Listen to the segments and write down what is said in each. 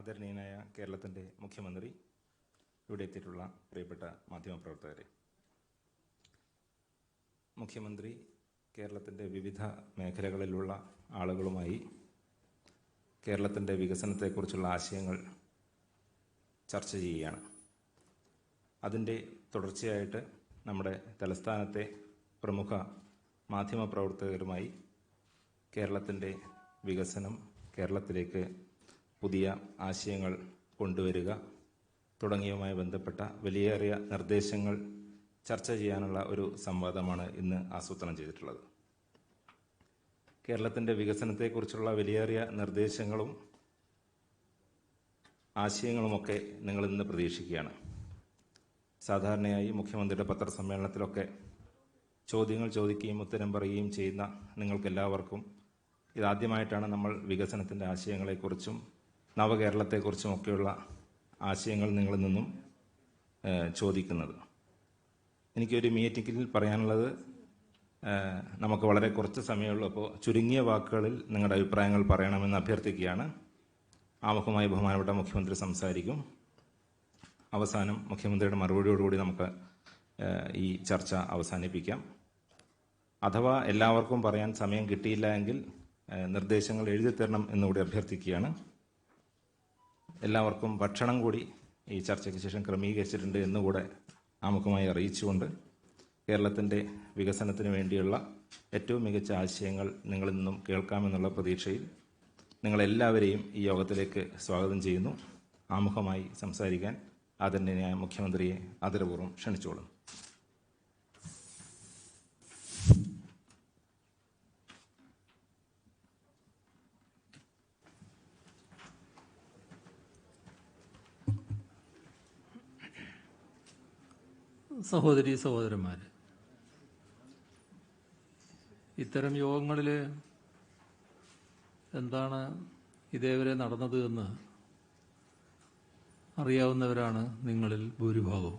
ആദരണീയനായ കേരളത്തിന്റെ മുഖ്യമന്ത്രി ഇവിടെ എത്തിയിട്ടുള്ള പ്രിയപ്പെട്ട മാധ്യമപ്രവർത്തകരെ. മുഖ്യമന്ത്രി കേരളത്തിന്റെ വിവിധ മേഖലകളിലുള്ള ആളുകളുമായി കേരളത്തിന്റെ വികസനത്തെക്കുറിച്ചുള്ള ആശയങ്ങൾ ചർച്ച ചെയ്യുകയാണ്. അതിന്റെ തുടർച്ചയായിട്ട് നമ്മുടെ തലസ്ഥാനത്തെ പ്രമുഖ മാധ്യമപ്രവർത്തകരുമായി കേരളത്തിന്റെ വികസനം കേരളത്തിലേക്ക് പുതിയ ആശയങ്ങൾ കൊണ്ടുവരിക തുടങ്ങിയവുമായി ബന്ധപ്പെട്ട വലിയേറിയ നിർദ്ദേശങ്ങൾ ചർച്ച ചെയ്യാനുള്ള ഒരു സംവാദമാണ് ഇന്ന് ആസൂത്രണം ചെയ്തിട്ടുള്ളത്. കേരളത്തിന്റെ വികസനത്തെക്കുറിച്ചുള്ള വലിയേറിയ നിർദ്ദേശങ്ങളും ആശയങ്ങളുമൊക്കെ നിങ്ങൾ ഇന്ന് പ്രതീക്ഷിക്കുകയാണ്. സാധാരണയായി മുഖ്യമന്ത്രിയുടെ പത്രസമ്മേളനത്തിലൊക്കെ ചോദ്യങ്ങൾ ചോദിക്കുകയും ഉത്തരം പറയുകയും ചെയ്യുന്ന നിങ്ങൾക്കെല്ലാവർക്കും ഇതാദ്യമായിട്ടാണ് നമ്മൾ വികസനത്തിന്റെ ആശയങ്ങളെക്കുറിച്ചും നവകേരളത്തെക്കുറിച്ചും ഒക്കെയുള്ള ആശയങ്ങൾ നിങ്ങളിൽ നിന്നും ചോദിക്കുന്നത്. എനിക്കൊരു മീറ്റിംഗിൽ പറയാനുള്ളത് നമുക്ക് വളരെ കുറച്ച് സമയമുള്ളൂ. അപ്പോൾ ചുരുങ്ങിയ വാക്കുകളിൽ നിങ്ങളുടെ അഭിപ്രായങ്ങൾ പറയണമെന്ന് അഭ്യർത്ഥിക്കുകയാണ്. ആമുഖമായി ബഹുമാനപ്പെട്ട മുഖ്യമന്ത്രി സംസാരിക്കും. അവസാനം മുഖ്യമന്ത്രിയുടെ മറുപടിയോടുകൂടി നമുക്ക് ഈ ചർച്ച അവസാനിപ്പിക്കാം. അഥവാ എല്ലാവർക്കും പറയാൻ സമയം കിട്ടിയില്ല എങ്കിൽ നിർദ്ദേശങ്ങൾ എഴുതി തരണം എന്നുകൂടി അഭ്യർത്ഥിക്കുകയാണ്. എല്ലാവർക്കും ഭക്ഷണം കൂടി ഈ ചർച്ചയ്ക്ക് ശേഷം ക്രമീകരിച്ചിട്ടുണ്ട് എന്നുകൂടെ ആമുഖമായി അറിയിച്ചുകൊണ്ട് കേരളത്തിന്റെ വികസനത്തിന് വേണ്ടിയുള്ള ഏറ്റവും മികച്ച ആശയങ്ങൾ നിങ്ങളിൽ നിന്നും കേൾക്കാമെന്നുള്ള പ്രതീക്ഷയിൽ നിങ്ങളെല്ലാവരെയും ഈ യോഗത്തിലേക്ക് സ്വാഗതം ചെയ്യുന്നു. ആമുഖമായി സംസാരിക്കാൻ ആദരണീയ മുഖ്യമന്ത്രിയെ ആദരപൂർവം ക്ഷണിച്ചോളും സഹോദരി സഹോദരന്മാർ ഇത്തരം യോഗങ്ങളിൽ എന്താണ് ഇതേവരെ നടന്നത് എന്ന് അറിയാവുന്നവരാണ് നിങ്ങളിൽ ഭൂരിഭാഗവും.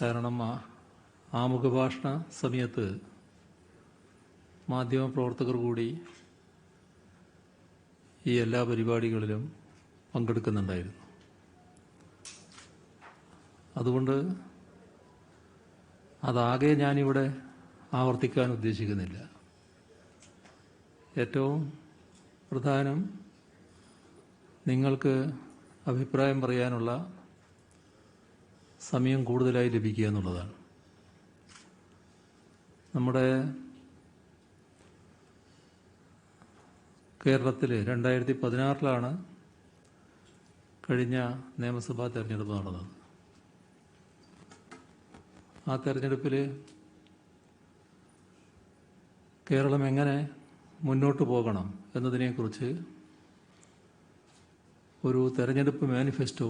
കാരണം ആമുഖഭാഷണ സമയത്ത് മാധ്യമപ്രവർത്തകർ കൂടി ഈ എല്ലാ പരിപാടികളിലും പങ്കെടുക്കുന്നുണ്ടായിരുന്നു. അതുകൊണ്ട് അതാകെ ഞാനിവിടെ ആവർത്തിക്കാൻ ഉദ്ദേശിക്കുന്നില്ല. ഏറ്റവും പ്രധാനം നിങ്ങൾക്ക് അഭിപ്രായം പറയാനുള്ള സമയം കൂടുതലായി ലഭിക്കുക എന്നുള്ളതാണ്. നമ്മുടെ കേരളത്തിൽ രണ്ടായിരത്തി പതിനാറിലാണ് കഴിഞ്ഞ നിയമസഭാ തെരഞ്ഞെടുപ്പ് നടന്നത്. ആ തെരഞ്ഞെടുപ്പിൽ കേരളം എങ്ങനെ മുന്നോട്ട് പോകണം എന്നതിനെക്കുറിച്ച് ഒരു തെരഞ്ഞെടുപ്പ് മാനിഫെസ്റ്റോ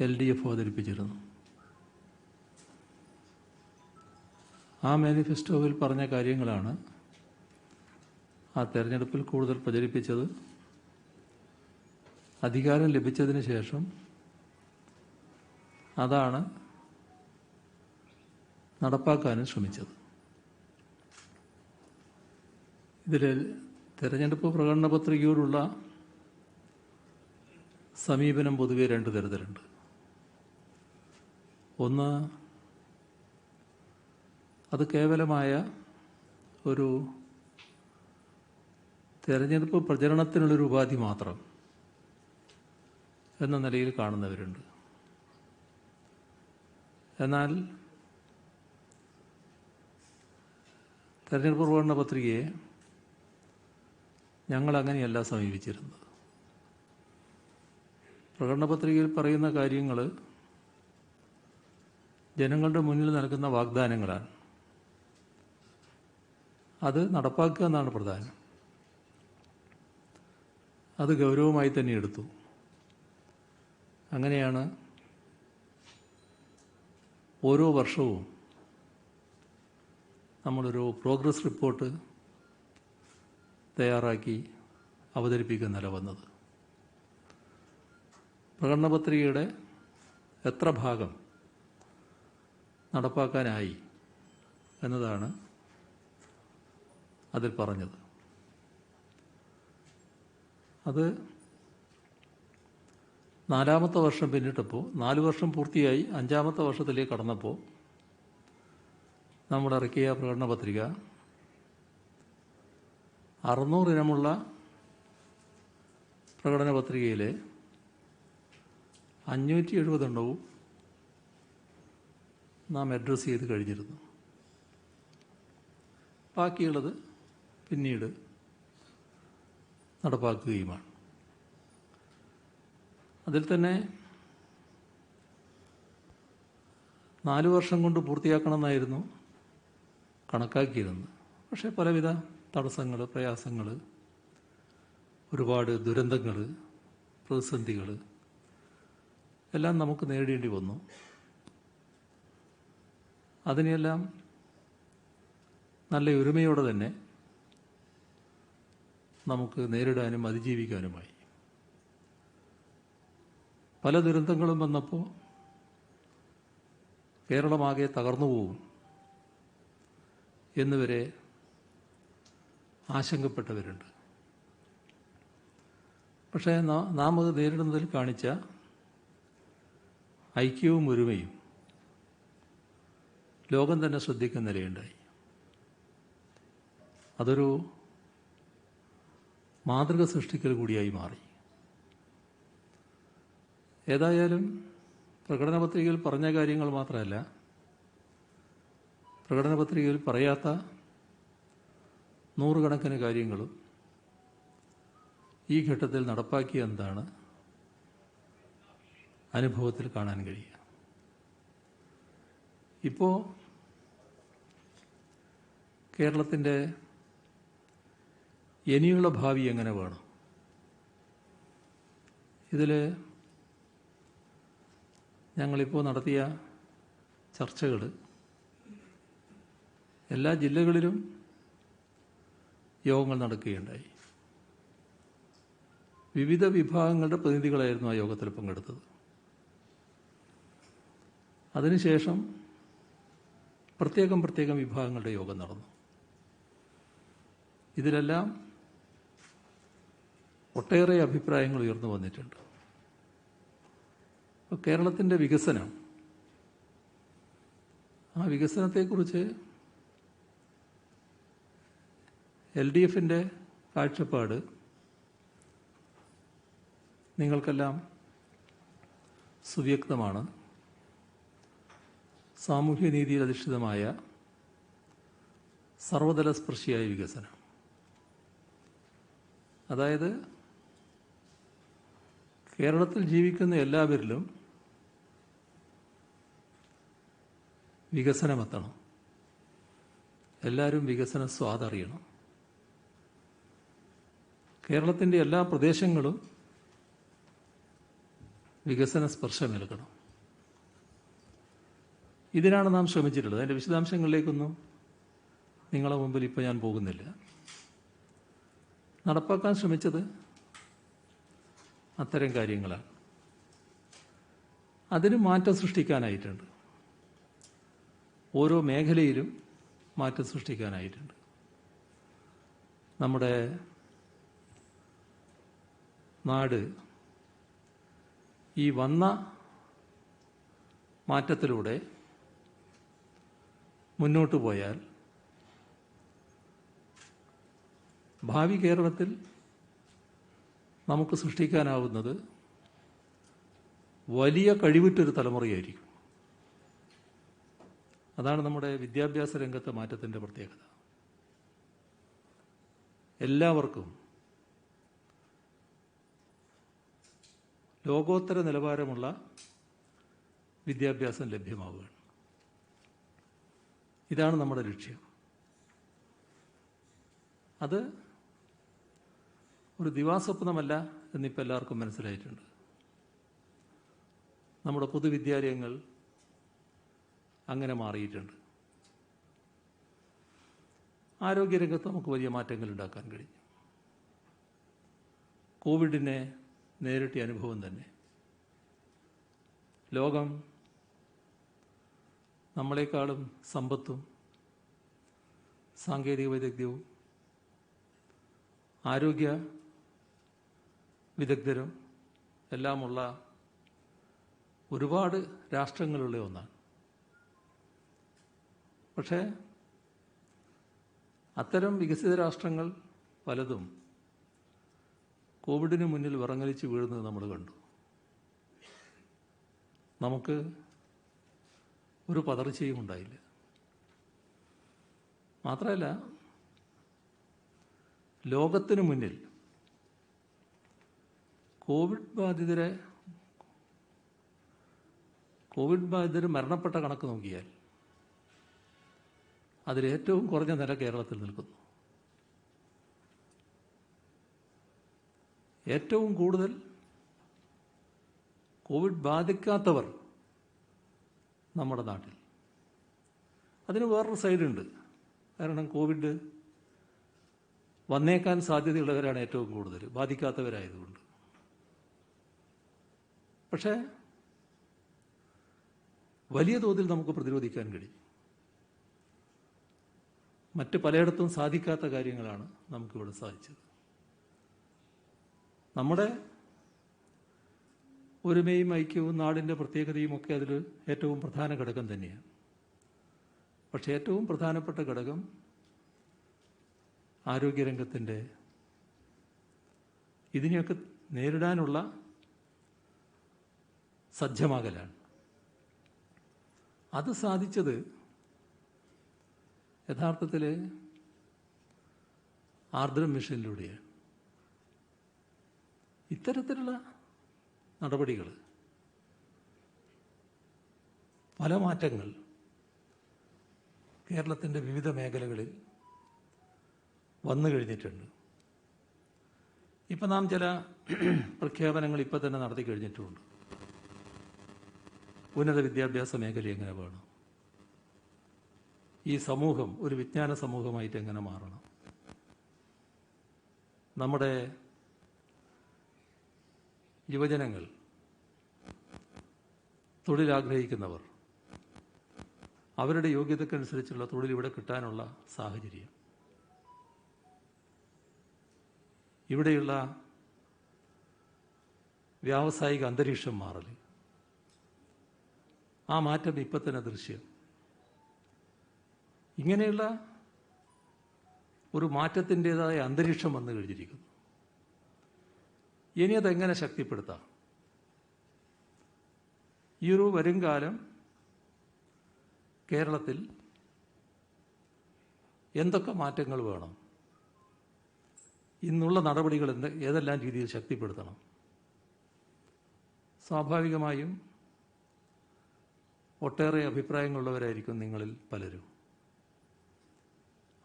എൽ ഡി എഫ് അവതരിപ്പിച്ചിരുന്നു. ആ മാനിഫെസ്റ്റോവിൽ പറഞ്ഞ കാര്യങ്ങളാണ് ആ തെരഞ്ഞെടുപ്പിൽ കൂടുതൽ പ്രചരിപ്പിച്ചത്. അധികാരം ലഭിച്ചതിന് ശേഷം അതാണ് നടപ്പാക്കാനും ശ്രമിച്ചത്. ഇതിൽ തെരഞ്ഞെടുപ്പ് പ്രകടന പത്രികയോടുള്ള സമീപനം പൊതുവെ രണ്ട് തരത്തിലുണ്ട്. ഒന്ന് അത് കേവലമായ ഒരു തെരഞ്ഞെടുപ്പ് പ്രചരണത്തിനുള്ളൊരു ഉപാധി മാത്രം എന്ന നിലയിൽ കാണുന്നവരുണ്ട്. എന്നാൽ തെരഞ്ഞെടുപ്പ് പ്രകടന പത്രികയെ ഞങ്ങൾ അങ്ങനെയല്ല സമീപിച്ചിരുന്നത്. പ്രകടന പത്രികയിൽ പറയുന്ന കാര്യങ്ങൾ ജനങ്ങളുടെ മുന്നിൽ നൽകുന്ന വാഗ്ദാനങ്ങളാണ്. അത് നടപ്പാക്കുക എന്നാണ് പ്രധാനം. അത് ഗൗരവമായി തന്നെ എടുത്തു. അങ്ങനെയാണ് ഓരോ വർഷവും നമ്മളൊരു പ്രോഗ്രസ് റിപ്പോർട്ട് തയ്യാറാക്കി അവതരിപ്പിക്കുന്ന നില വന്നത്. പ്രകടന പത്രികയുടെ എത്ര ഭാഗം നടപ്പാക്കാനായി എന്നതാണ് അതിൽ പറഞ്ഞത്. അത് നാലാമത്തെ വർഷം പിന്നിട്ടപ്പോൾ നാല് വർഷം പൂർത്തിയായി അഞ്ചാമത്തെ വർഷത്തിലേക്ക് കടന്നപ്പോൾ നമ്മൾ ഇറക്കിയ പ്രകടന പത്രിക. അറുന്നൂറ് ഇനമുള്ള പ്രകടന പത്രികയിൽ അഞ്ഞൂറ്റി എഴുപതെണ്ണവും നാം അഡ്രസ്സ് ചെയ്ത് കഴിഞ്ഞിരുന്നു. ബാക്കിയുള്ളത് പിന്നീട് നടപ്പാക്കുകയുമാണ്. അതിൽ തന്നെ നാല് വർഷം കൊണ്ട് പൂർത്തിയാക്കണമെന്നായിരുന്നു കണക്കാക്കിയിരുന്നത് പക്ഷേ പലവിധ തടസ്സങ്ങൾ പ്രയാസങ്ങൾ ഒരുപാട് ദുരന്തങ്ങൾ പ്രതിസന്ധികൾ എല്ലാം നമുക്ക് നേടേണ്ടി വന്നു. അതിനെല്ലാം നല്ല ഒരുമയോടെ തന്നെ നമുക്ക് നേരിടാനും അതിജീവിക്കാനുമായി. പല ദുരന്തങ്ങളും വന്നപ്പോൾ കേരളമാകെ തകർന്നു പോകും എന്നുവരെ ആശങ്കപ്പെട്ടവരുണ്ട്. പക്ഷേ നാ- അത് നേരിടുന്നതിൽ കാണിച്ച ഐക്യവും ഒരുമയും ലോകം തന്നെ ശ്രദ്ധിക്കുന്ന നിലയുണ്ടായി. അതൊരു മാതൃക സൃഷ്ടിക്കൽ കൂടിയായി മാറി. ഏതായാലും പ്രകടന പത്രികയിൽ പറഞ്ഞ കാര്യങ്ങൾ മാത്രമല്ല പ്രകടന പത്രികയിൽ പറയാത്ത നൂറുകണക്കിന് കാര്യങ്ങളും ഈ ഘട്ടത്തിൽ നടപ്പാക്കിയ എന്താണ് അനുഭവത്തിൽ കാണാൻ കഴിയുക. ഇപ്പോൾ കേരളത്തിന്റെ ഇനിയുള്ള ഭാവി എങ്ങനെ വേണം? ഇതിൽ ഞങ്ങളിപ്പോൾ നടത്തിയ ചർച്ചകൾ എല്ലാ ജില്ലകളിലും യോഗങ്ങൾ നടക്കുകയുണ്ടായി. വിവിധ വിഭാഗങ്ങളുടെ പ്രതിനിധികളായിരുന്നു ആ യോഗത്തിൽ പങ്കെടുത്തത്. അതിനുശേഷം പ്രത്യേകം പ്രത്യേകം വിഭാഗങ്ങളുടെ യോഗം നടന്നു. ഇതിലെല്ലാം ഒട്ടേറെ അഭിപ്രായങ്ങൾ ഉയർന്നു വന്നിട്ടുണ്ട്. കേരളത്തിന്റെ വികസനം ആ വികസനത്തെക്കുറിച്ച് എൽ ഡി എഫിന്റെ കാഴ്ചപ്പാട് നിങ്ങൾക്കെല്ലാം സുവ്യക്തമാണ്. സാമൂഹ്യനീതിയിൽ അധിഷ്ഠിതമായ സർവതല സ്പർശിയായ വികസനം. അതായത് കേരളത്തിൽ ജീവിക്കുന്ന എല്ലാവരിലും വികസനമെത്തണം. എല്ലാവരും വികസന സ്വാദറിയണം. കേരളത്തിന്റെ എല്ലാ പ്രദേശങ്ങളും വികസന സ്പർശമേൽക്കണം. ഇതിനാണ് നാം ശ്രമിച്ചിട്ടുള്ളത്. അതിന്റെ വിശദാംശങ്ങളിലേക്കൊന്നും നിങ്ങളെ മുമ്പിൽ ഇപ്പോൾ ഞാൻ പോകുന്നില്ല. നടപ്പാക്കാൻ ശ്രമിച്ചത് അത്തരം കാര്യങ്ങളാണ്. അതിന് മാറ്റം സൃഷ്ടിക്കാനായിട്ടുണ്ട്. ഓരോ മേഖലയിലും മാറ്റം സൃഷ്ടിക്കാനായിട്ടുണ്ട്. നമ്മുടെ നാട് ഈ വന്ന മാറ്റത്തിലൂടെ മുന്നോട്ട് പോയാൽ ഭാവി കേരളത്തിൽ നമുക്ക് സൃഷ്ടിക്കാനാവുന്നത് വലിയ കഴിവുറ്റൊരു തലമുറയായിരിക്കും. അതാണ് നമ്മുടെ വിദ്യാഭ്യാസ രംഗത്തെ മാറ്റത്തിന്റെ പ്രത്യേകത. എല്ലാവർക്കും ലോകോത്തര നിലവാരമുള്ള വിദ്യാഭ്യാസം ലഭ്യമാവുകയാണ്. ഇതാണ് നമ്മുടെ ലക്ഷ്യം. അത് ഒരു ദിവാസ്വപ്നമല്ല എന്നിപ്പോൾ എല്ലാവർക്കും മനസ്സിലായിട്ടുണ്ട്. നമ്മുടെ പൊതുവിദ്യാലയങ്ങൾ അങ്ങനെ മാറിയിട്ടുണ്ട്. ആരോഗ്യരംഗത്ത് നമുക്ക് വലിയ മാറ്റങ്ങൾ ഉണ്ടാക്കാൻ കഴിഞ്ഞു. കോവിഡിനെ നേരിട്ടിയ അനുഭവം തന്നെ. ലോകം നമ്മളെക്കാളും സമ്പത്തും സാങ്കേതിക വൈദഗ്ധ്യവും ആരോഗ്യ വിദഗ്ധരും എല്ലാമുള്ള ഒരുപാട് രാഷ്ട്രങ്ങളുള്ള ഒന്നാണ്. പക്ഷേ അത്തരം വികസിത രാഷ്ട്രങ്ങൾ പലതും കോവിഡിന് മുന്നിൽ വിറങ്ങലിച്ച് വീഴുന്നത് നമ്മൾ കണ്ടു. നമുക്ക് ഒരു പതർച്ചയും ഉണ്ടായില്ല. മാത്രമല്ല ലോകത്തിന് മുന്നിൽ കോവിഡ് ബാധിതരെ കോവിഡ് ബാധിതർ മരണപ്പെട്ട കണക്ക് നോക്കിയാൽ അതിലേറ്റവും കുറഞ്ഞ നില കേരളത്തിൽ നിൽക്കുന്നു. ഏറ്റവും കൂടുതൽ കോവിഡ് ബാധിക്കാത്തവർ നമ്മുടെ നാട്ടിൽ. അതിന് വേറൊരു സൈഡുണ്ട്. കാരണം കോവിഡ് വന്നേക്കാൻ സാധ്യതയുള്ളവരാണ് ഏറ്റവും കൂടുതൽ. ബാധിക്കാത്തവരായതുകൊണ്ട്. പക്ഷേ വലിയ തോതിൽ നമുക്ക് പ്രതിരോധിക്കാൻ കഴിയും. മറ്റ് പലയിടത്തും സാധിക്കാത്ത കാര്യങ്ങളാണ് നമുക്കിവിടെ സാധിച്ചത്. നമ്മുടെ ഒരുമയും ഐക്യവും നാടിന്റെ പ്രത്യേകതയും ഒക്കെ അതിൽ ഏറ്റവും പ്രധാന ഘടകം തന്നെയാണ്. പക്ഷേ ഏറ്റവും പ്രധാനപ്പെട്ട ഘടകം ആരോഗ്യരംഗത്തിന്റെ ഇതിനെയൊക്കെ നേരിടാനുള്ള സജ്ജമാകലാണ്. അത് സാധിച്ചത് യഥാർത്ഥത്തിൽ ആർദ്രം മിഷനിലൂടെയാണ്. ഇത്തരത്തിലുള്ള നടപടികൾ പല മാറ്റങ്ങൾ കേരളത്തിന്റെ വിവിധ മേഖലകളിൽ വന്നു കഴിഞ്ഞിട്ടുണ്ട്. ഇപ്പം നാം ചില പ്രഖ്യാപനങ്ങൾ ഇപ്പം തന്നെ നടത്തി കഴിഞ്ഞിട്ടുമുണ്ട് ഉന്നത വിദ്യാഭ്യാസ മേഖല എങ്ങനെ വേണം? ഈ സമൂഹം ഒരു വിജ്ഞാന സമൂഹമായിട്ട് എങ്ങനെ മാറണം? നമ്മുടെ യുവജനങ്ങൾ തൊഴിലാഗ്രഹിക്കുന്നവർ അവരുടെ യോഗ്യതക്കനുസരിച്ചുള്ള തൊഴിൽ ഇവിടെ കിട്ടാനുള്ള സാഹചര്യം. ഇവിടെയുള്ള വ്യാവസായിക അന്തരീക്ഷം മാറൽ. ആ മാറ്റം ഇപ്പം തന്നെ ദൃശ്യം. ഇങ്ങനെയുള്ള ഒരു മാറ്റത്തിന്റെതായ അന്തരീക്ഷം വന്നു കഴിഞ്ഞിരിക്കുന്നു. ഇനി അതെങ്ങനെ ശക്തിപ്പെടുത്താം? ഈ ഒരു വരുംകാലം കേരളത്തിൽ എന്തൊക്കെ മാറ്റങ്ങൾ വേണം? ഇന്നുള്ള നടപടികൾ എന്ത് ഏതെല്ലാം രീതിയിൽ ശക്തിപ്പെടുത്തണം? സ്വാഭാവികമായും ഒട്ടേറെ അഭിപ്രായങ്ങളുള്ളവരായിരിക്കും നിങ്ങളിൽ പലരും.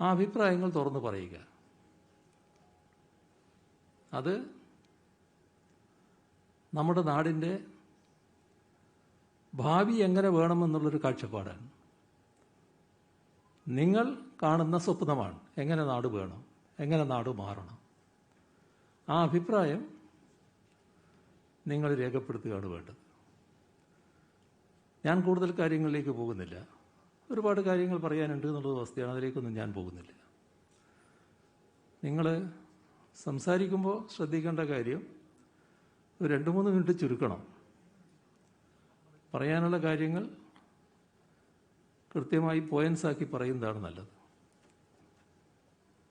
ആ അഭിപ്രായങ്ങൾ തുറന്നു പറയുക. അത് നമ്മുടെ നാടിന്റെ ഭാവി എങ്ങനെ വേണമെന്നുള്ളൊരു കാഴ്ചപ്പാടാണ്. നിങ്ങൾ കാണുന്ന സ്വപ്നമാണ് എങ്ങനെ നാട് വേണം എങ്ങനെ നാട് മാറണം. ആ അഭിപ്രായം നിങ്ങൾ രേഖപ്പെടുത്തുകയാണ് വേണ്ടത്. ഞാൻ കൂടുതൽ കാര്യങ്ങളിലേക്ക് പോകുന്നില്ല. ഒരുപാട് കാര്യങ്ങൾ പറയാനുണ്ട് എന്നുള്ള അവസ്ഥയാണ് അതിലേക്കൊന്നും ഞാൻ പോകുന്നില്ല. നിങ്ങൾ സംസാരിക്കുമ്പോൾ ശ്രദ്ധിക്കേണ്ട കാര്യം രണ്ട് മൂന്ന് മിനിറ്റ് ചുരുക്കണം. പറയാനുള്ള കാര്യങ്ങൾ കൃത്യമായി പോയിന്റ്സ് ആക്കി പറയുന്നതാണ് നല്ലത്.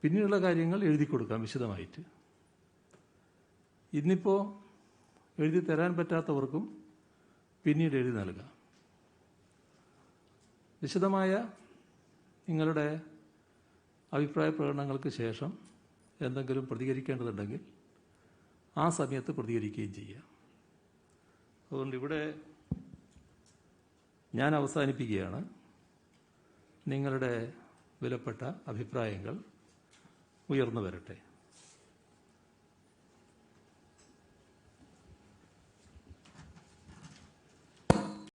പിന്നെയുള്ള കാര്യങ്ങൾ എഴുതി കൊടുക്കാം വിശദമായിട്ട്. ഇന്നിപ്പോൾ എഴുതി തരാൻ പറ്റാത്തവർക്കും പിന്നീട് എഴുതി നൽകാം. വിശദമായ നിങ്ങളുടെ അഭിപ്രായ പ്രകടനങ്ങൾക്ക് ശേഷം എന്തെങ്കിലും പ്രതികരിക്കേണ്ടതുണ്ടെങ്കിൽ ആ സമയത്ത് പ്രതികരിക്കുകയും ചെയ്യാം അതുകൊണ്ട് ഇവിടെ ഞാൻ അവസാനിപ്പിക്കുകയാണ്. നിങ്ങളുടെ വിലപ്പെട്ട അഭിപ്രായങ്ങൾ ഉയർന്നു വരട്ടെ.